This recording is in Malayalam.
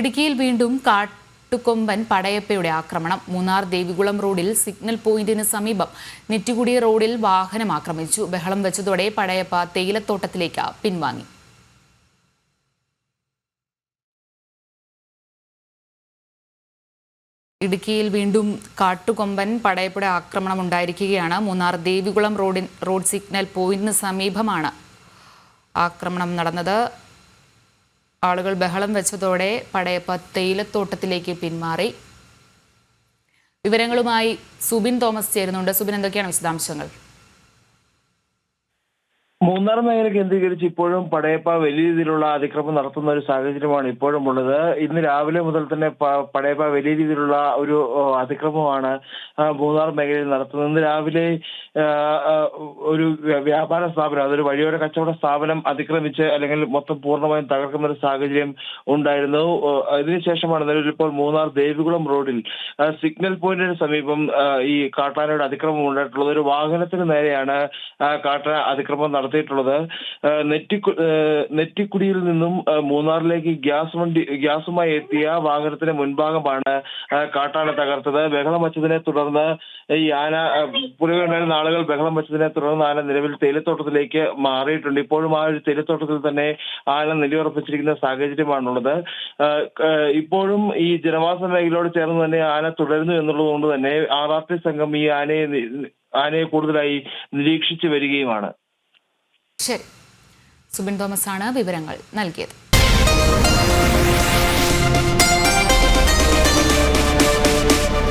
ഇടുക്കിയിൽ വീണ്ടും കാട്ടുകൊമ്പൻ പടയപ്പയുടെ ആക്രമണം. മൂന്നാർ ദേവികുളം റോഡിൽ സിഗ്നൽ പോയിന്റിന് സമീപം നെറ്റുകുടി റോഡിൽ വാഹനം ആക്രമിച്ചു. ബഹളം വെച്ചതോടെ പടയപ്പ തേയിലത്തോട്ടത്തിലേക്ക് പിൻവാങ്ങി. ഇടുക്കിയിൽ വീണ്ടും കാട്ടുകൊമ്പൻ പടയപ്പയുടെ ആക്രമണം ഉണ്ടായിരിക്കുകയാണ്. മൂന്നാർ ദേവികുളം റോഡിൻ റോഡ് സിഗ്നൽ പോയിന്റിന് സമീപമാണ് ആക്രമണം നടന്നത്. ആളുകൾ ബഹളം വെച്ചതോടെ പടയപ്പ തേയിലത്തോട്ടത്തിലേക്ക് പിന്മാറി. വിവരങ്ങളുമായി സുബിൻ തോമസ് ചേരുന്നുണ്ട്. സുബിൻ എന്തൊക്കെയാണ് വിശദാംശങ്ങൾ? മൂന്നാർ മേഖല കേന്ദ്രീകരിച്ച് ഇപ്പോഴും പടയപ്പ വലിയ രീതിയിലുള്ള അതിക്രമം നടത്തുന്ന ഒരു സാഹചര്യമാണ് ഇപ്പോഴും ഉള്ളത്. ഇന്ന് രാവിലെ മുതൽ തന്നെ പടയപ്പ വലിയ രീതിയിലുള്ള ഒരു അതിക്രമമാണ് മൂന്നാർ മേഖലയിൽ നടത്തുന്നത്. ഇന്ന് രാവിലെ ഒരു വ്യ- വ്യാപാര സ്ഥാപനം അതൊരു വഴിയോര കച്ചവട സ്ഥാപനം അതിക്രമിച്ച് അല്ലെങ്കിൽ മൊത്തം പൂർണമായും തകർക്കുന്ന ഒരു സാഹചര്യം ഉണ്ടായിരുന്നു. ഇതിനുശേഷമാണ് നിലവിൽ ഇപ്പോൾ മൂന്നാർ ദേവികുളം റോഡിൽ സിഗ്നൽ പോയിന്റിന് സമീപം ഈ കാട്ടാനയുടെ അതിക്രമം ഉണ്ടായിട്ടുള്ളത്. ഒരു വാഹനത്തിന് നേരെയാണ് കാട്ടാന അതിക്രമം നടത്തിയിട്ടുള്ളത് ആ, നെറ്റിക്കു നെറ്റിക്കുടിയിൽ നിന്നും മൂന്നാറിലേക്ക് ഗ്യാസ് വണ്ടി ഗ്യാസുമായി എത്തിയ വാഹനത്തിന്റെ മുൻഭാഗമാണ് കാട്ടാന തകർത്തത്. ബഹളം വച്ചതിനെ തുടർന്ന് ഈ ആന ആ, പുറകെ ഉണ്ടായിരുന്ന ആളുകൾ ബഹളം വച്ചതിനെ തുടർന്ന് ആന നിലവിൽ തേയിലത്തോട്ടത്തിലേക്ക് മാറിയിട്ടുണ്ട്. ഇപ്പോഴും ആ ഒരു തേയിലത്തോട്ടത്തിൽ തന്നെ ആന നിലയുറപ്പിച്ചിരിക്കുന്ന സാഹചര്യമാണുള്ളത്. ഇപ്പോഴും ഈ ജനവാസ മേഖലയോട് ചേർന്ന് തന്നെ ആന തുടരുന്നു എന്നുള്ളത് കൊണ്ട് തന്നെ ആർ ആർ ടി സംഘം ഈ ആനയെ ആനയെ കൂടുതലായി നിരീക്ഷിച്ചു വരികയുമാണ്. ശരി. സുബിൻ തോമസ് ആണ് വിവരങ്ങൾ നൽകിയത്.